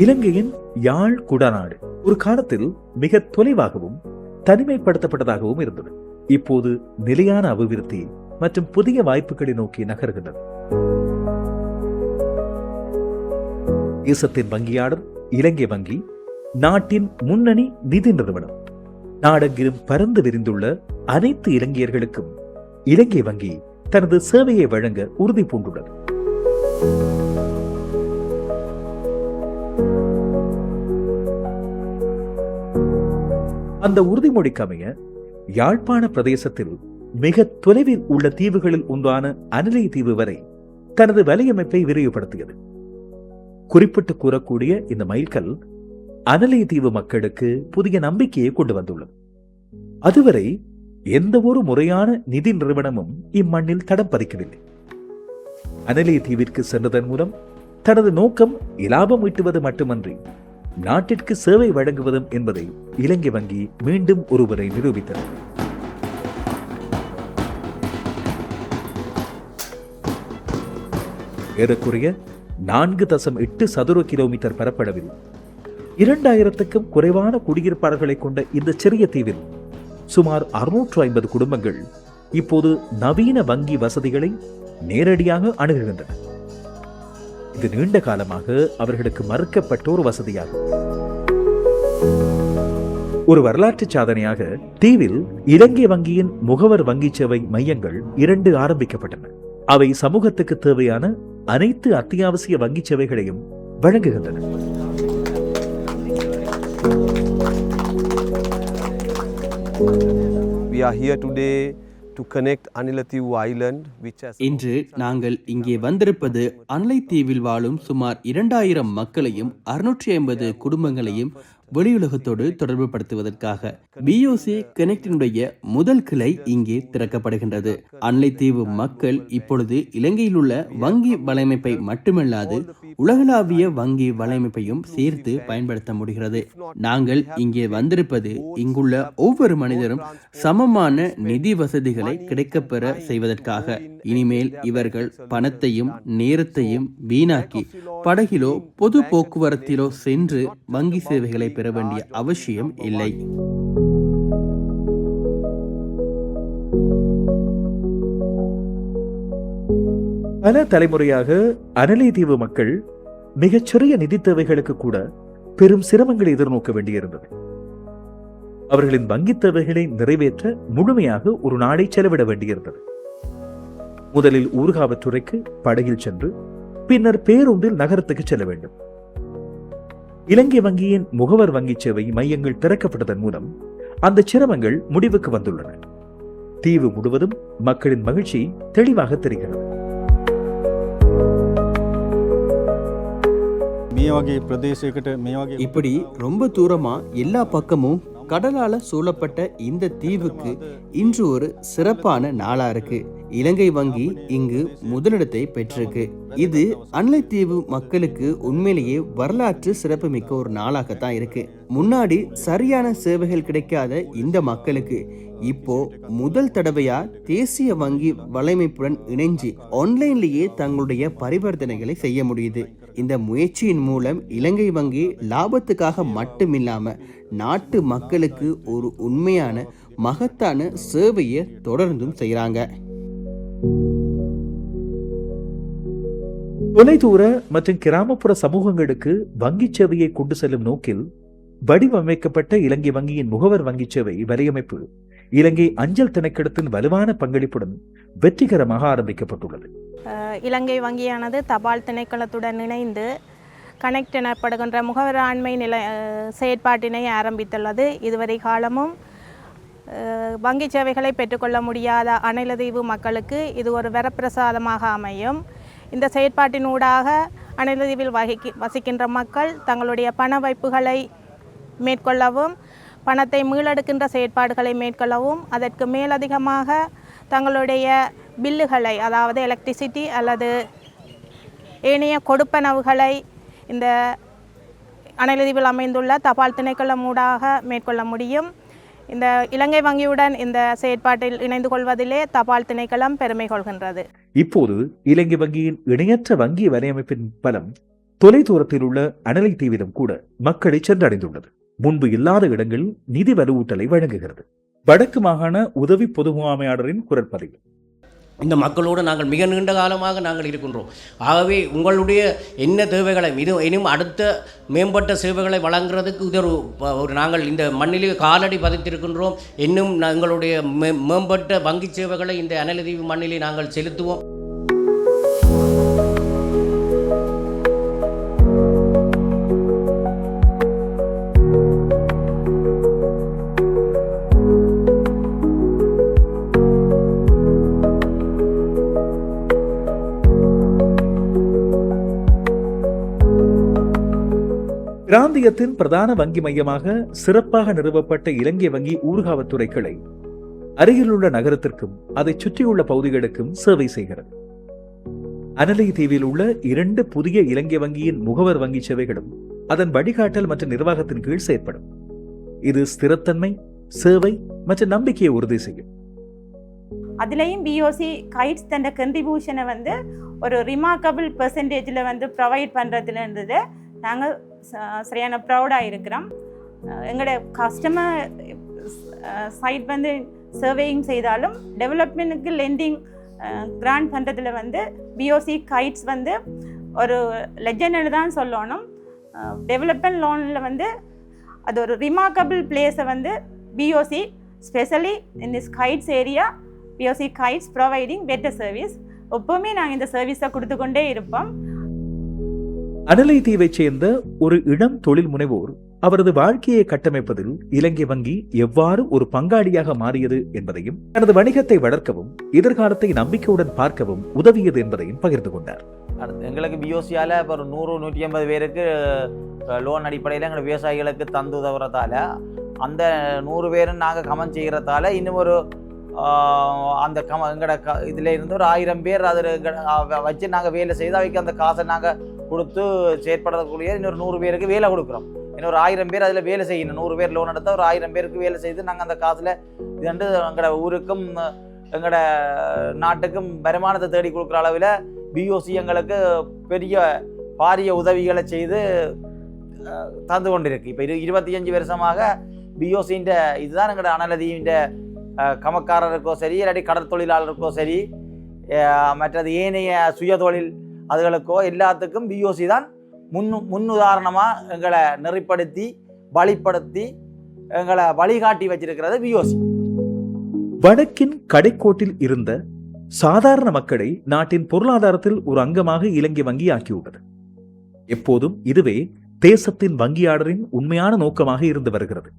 இலங்கையின் யாழ் குடநாடு ஒரு காலத்தில் மிக தொலைவாகவும் தனிமைப்படுத்தப்பட்டதாகவும் இருந்தது. இப்போது நிலையான அபிவிருத்தி மற்றும் புதிய வாய்ப்புகளை நோக்கி நகர்கின்றது. தேசத்தின் வங்கியாளர் இலங்கை வங்கி நாட்டின் முன்னணி நிதி நிறுவனம். நாடெங்கிலும் பறந்து விரிந்துள்ள அனைத்து இலங்கையர்களுக்கும் இலங்கை வங்கி தனது சேவையை வழங்க உறுதி பூண்டுள்ளது. அந்த உறுதிமொழிக்கு அமைய யாழ்ப்பாண பிரதேசத்தில் மிக தொலைவில் உள்ள தீவுகளில் ஒன்றான அனலை தீவு வரை தனது வலையமைப்பை விரிவுபடுத்தியது. குறிப்பிட்டு கூறக்கூடிய இந்த மைல்கல் அனலை தீவு மக்களுக்கு புதிய நம்பிக்கையை கொண்டு வந்துள்ளது. அதுவரை எந்த ஒரு முறையான நிதி நிறுவனமும் இம்மண்ணில் தடம் பதிக்கவில்லை. அனலை தீவிற்கு சென்றதன் மூலம் தனது நோக்கம் இலாபம் ஈட்டுவது மட்டுமன்றி நாட்டிற்கு சேவை வழங்குவதும் என்பதை இலங்கை வங்கி மீண்டும் ஒருவரை நிரூபித்தது. ஏறக்குறைய நான்கு தசம் எட்டு சதுர கிலோமீட்டர் பரப்பளவில் இரண்டாயிரத்துக்கும் குறைவான குடியிருப்பாளர்களை கொண்ட இந்த சிறிய தீவில் சுமார் அறுநூற்று ஐம்பது குடும்பங்கள் இப்போது நவீன வங்கி வசதிகளை நேரடியாக அணுகுகின்றன. இது நீண்ட காலமாக அவர்களுக்கு மறுக்கப்பட்ட ஒரு வசதியாகும். ஒரு வரலாற்று சாதனையாக தீவில் இலங்கை வங்கியின் முகவர் வங்கி சேவை மையங்கள் இரண்டு ஆரம்பிக்கப்பட்டன. அவை சமூகத்துக்கு தேவையான அனைத்து அத்தியாவசிய வங்கி சேவைகளையும் வழங்குகின்றன. We are here today இன்று நாங்கள் இங்கே வந்திருப்பது அன்லைத்தீவில் வாழும் சுமார் இரண்டாயிரம் மக்களையும் அறுநூற்றி ஐம்பது குடும்பங்களையும் வெளியுலகத்தோடு தொடர்பு படுத்துவதற்காக பிஓசி கனெக்டினுடைய முதல் கிளை இங்கே திறக்கப்படுகின்றது. அன்லைத்தீவு மக்கள் இப்பொழுது இலங்கையில் உள்ள வங்கி வலையமைப்பை மட்டுமல்லாது உலகளாவிய வங்கி வலையமைப்பையும் சேர்த்து பயன்படுத்த முடிகிறது. நாங்கள் இங்கே வந்திருப்பது இங்குள்ள ஒவ்வொரு மனிதரும் சமமான நிதி வசதிகளை கிடைக்கப்பெற செய்வதற்காக. இனிமேல் இவர்கள் பணத்தையும் நேரத்தையும் வீணாக்கி படகிலோ பொது போக்குவரத்திலோ சென்று வங்கி சேவைகளை பெற வேண்டிய அவசியம் இல்லை. பல தலைமுறையாக அனலை தீவு மக்கள் மிகச்சிறிய நிதி தேவைகளுக்கு கூட பெரும் சிரமங்களை எதிர்நோக்க வேண்டியிருந்தது. அவர்களின் வங்கித் தேவைகளை நிறைவேற்ற முழுமையாக ஒரு நாளை செலவிட வேண்டியிருந்தது. முதலில் ஊர்காவற்றுறைக்கு படகில் சென்று பின்னர் பேருந்தில் நகரத்துக்கு செல்ல வேண்டும். இலங்கை வங்கியின் முகவர் வங்கி சேவை மையங்கள் திறக்கப்பட்டதன் மூலம் அந்த சிரமங்கள் முடிவுக்கு வந்துள்ளன. தீவு முழுவதும் மக்களின் மகிழ்ச்சி தெளிவாக தெரிகிறது. இப்படி ரொம்ப தூரமா எல்லா பக்கமும் கடலால சூழப்பட்ட இந்த தீவுக்கு இன்று ஒரு சிறப்பான நாளா இருக்கு. இலங்கை வங்கி இங்கு முதலிடத்தை பெற்றிருக்கு. இது அன்லைத்தீவு மக்களுக்கு உண்மையிலேயே வரலாற்று சிறப்புமிக்க ஒரு நாளாகத்தான் இருக்கு. முன்னாடி சரியான சேவைகள் கிடைக்காத இந்த மக்களுக்கு இப்போ முதல் தடவையா தேசிய வங்கி வலைமைப்புடன் இணைஞ்சு ஆன்லைன்லேயே தங்களுடைய பரிவர்த்தனைகளை செய்ய முடியுது. இந்த முயற்சியின் மூலம் இலங்கை வங்கி லாபத்துக்காக மட்டுமில்லாம நாட்டு மக்களுக்கு ஒரு உண்மையான மகத்தான சேவையை தொடர்ந்தும் செய்கிறாங்க தொலைதூர மற்றும் கிராமப்புற சமூகங்களுக்கு வங்கிச் சேவையை கொண்டு செல்லும் நோக்கில் வடிவமைக்கப்பட்ட இலங்கை வங்கியின் முகவர் வங்கிச் சேவை வலையமைப்பு இலங்கை அஞ்சல் திணைக்களத்தின் வலுவான பங்களிப்புடன் வெற்றிகரமாக ஆரம்பிக்கப்பட்டுள்ளது. இலங்கை வங்கியானது தபால் திணைக்களத்துடன் இணைந்து கனெக்ட் எனப்படுகின்ற முகவராண்மை நில செயற்பாட்டினை ஆரம்பித்துள்ளது. இதுவரை காலமும் வங்கி சேவைகளை பெற்றுக்கொள்ள முடியாத அனைலதீவு மக்களுக்கு இது ஒரு வரப்பிரசாதமாக அமையும். இந்த செயற்பாட்டினூடாக அனைலதீவில் வகிக்க வசிக்கின்ற மக்கள் தங்களுடைய பண வைப்புகளை மேற்கொள்ளவும் பணத்தை மீளெடுக்கின்ற செயற்பாடுகளை மேற்கொள்ளவும் அதற்கு மேலதிகமாக தங்களுடைய பில்லுகளை அதாவது எலக்ட்ரிசிட்டி அல்லது ஏனைய கொடுப்பனவுகளை இந்த அனலதீவில் அமைந்துள்ள தபால் திணைக்களம் ஊடாக மேற்கொள்ள முடியும். இந்த இலங்கை வங்கியுடன் இந்த செயற்பாட்டில் இணைந்து கொள்வதிலே தபால் திணைக்களம் பெருமை கொள்கின்றது. இப்போது இலங்கை வங்கியின் இணையற்ற வங்கி வலையமைப்பின் பலம் தொலைதூரத்தில் உள்ள அனலை தீவிரம் கூட மக்களை சென்றடைந்துள்ளது. முன்பு இல்லாத இடங்களில் நிதி வலுவூட்டலை வழங்குகிறது. வடக்கு மாகாண உதவி பொது முகாமையாளரின் குரற்பதிவு இந்த மக்களோடு நாங்கள் மிக நீண்ட காலமாக நாங்கள் இருக்கின்றோம். ஆகவே உங்களுடைய என்ன தேவைகளை இது இனியும் அடுத்த மேம்பட்ட சேவைகளை வழங்குறதுக்கு இது ஒரு ஒரு நாங்கள் இந்த மண்ணிலே காலடி பதித்திருக்கின்றோம். இன்னும் எங்களுடைய மே மேம்பட்ட வங்கி சேவைகளை இந்த அனலதீவு மண்ணிலே நாங்கள் செலுத்துவோம். பிராந்தியத்தின் பிரதான வங்கி மையமாக சிறப்பாக நிறுவப்பட்ட இலங்கை வங்கி ஊர்காவத்துறை கிளை அருகிலுள்ள நகரத்திற்கும் அதை சுற்றியுள்ள பகுதிகளுக்கும் சேவை செய்கிறது. அனலை தீவில் உள்ள இரண்டு புதிய இலங்கை வங்கியின் முகவர் வங்கி சேவைகளும் அதன் வழிகாட்டல் மற்றும் நிர்வாகத்தின் கீழ் செயற்படும். இது ஸ்திரத்தன்மை சேவை மற்றும் நம்பிக்கையை உறுதி செய்யும். அதுலேயும் பிஓசி கைட்ஸ் தந்த கண்ட்ரிபியூஷனை வந்து ஒரு ரிமார்க்கபிள் பெர்சன்டேஜில் வந்து ப்ரொவைட் பண்ணுறதுலன்றது நாங்கள் சரியான ப்ரௌடாக இருக்கிறோம். எங்களோட கஸ்டமர் சைட் வந்து சர்வேயிங் செய்தாலும் டெவலப்மெண்ட்டுக்கு லெண்டிங் கிராண்ட் பண்ணுறதுல வந்து பிஓசி கைட்ஸ் வந்து ஒரு லெஜண்ட் தான் சொல்லணும். டெவலப்மெண்ட் லோனில் வந்து அது ஒரு ரிமார்க்கபிள் பிளேஸை வந்து POC specially in this kites area POC kites providing better service எப்போவுமே நாங்கள் இந்த சர்வீஸை கொடுத்து கொண்டே இருப்போம். அடலை தீவைச் சேர்ந்த ஒரு இளம் தொழில் முனைவோர் அவரது வாழ்க்கையை கட்டமைப்பதில் இலங்கை வங்கி எவ்வாறு ஒரு பங்காளியாக மாறியது என்பதையும் தனது வணிகத்தை வளர்க்கவும் எதிர்காலத்தை நம்பிக்கையுடன் பார்க்கவும் உதவியது என்பதையும் பகிர்ந்து கொண்டார். எங்களுக்கு பிஓசியால் இப்போ ஒரு நூறு நூற்றி ஐம்பது பேருக்கு லோன் அடிப்படையில் எங்கள் விவசாயிகளுக்கு தந்து உதவுறதால அந்த நூறு பேரும் நாங்கள் கமன் செய்கிறதால இன்னும் ஒரு அந்த கம எங்களோட க இதில் இருந்து ஒரு ஆயிரம் பேர் அதில் வச்சு நாங்கள் வேலை செய்து அவைக்கு அந்த காசை நாங்கள் கொடுத்து செயற்படக்கூடிய இன்னொரு நூறு பேருக்கு வேலை கொடுக்குறோம். இன்னொரு ஆயிரம் பேர் அதில் வேலை செய்யணும். நூறு பேர் லோன் எடுத்தால் ஒரு ஆயிரம் பேருக்கு வேலை செய்து நாங்கள் அந்த காசில் இது வந்து எங்களோட ஊருக்கும் எங்களோட நாட்டுக்கும் வருமானத்தை தேடி கொடுக்குற அளவில் பிஓசி எங்களுக்கு பெரிய பாரிய உதவிகளை செய்து தந்து கொண்டிருக்கு. இப்போ இரு இருபத்தி அஞ்சு வருஷமாக பிஓசின்ற இதுதான் எங்களோட அனலதியின் கமக்காரருக்கோ சரி இல்லாட்டி கடற்தொழிலாளருக்கோ சரி மற்றது ஏனைய சுயதொழில் அதுகளுக்கோ எல்லாத்துக்கும் பிஓசி தான் முன் முன்னுதாரணமாக எங்களை நெறிப்படுத்தி வழிப்படுத்தி எங்களை வழிகாட்டி வச்சிருக்கிறது பிஓசி வடக்கின் கடைக்கோட்டில் இருந்த சாதாரண மக்களை நாட்டின் பொருளாதாரத்தில் ஒரு அங்கமாக இலங்கை வங்கி ஆக்கியுள்ளது எப்போதும் இதுவே தேசத்தின் வங்கியாளரின் உண்மையான நோக்கமாக இருந்து வருகிறது.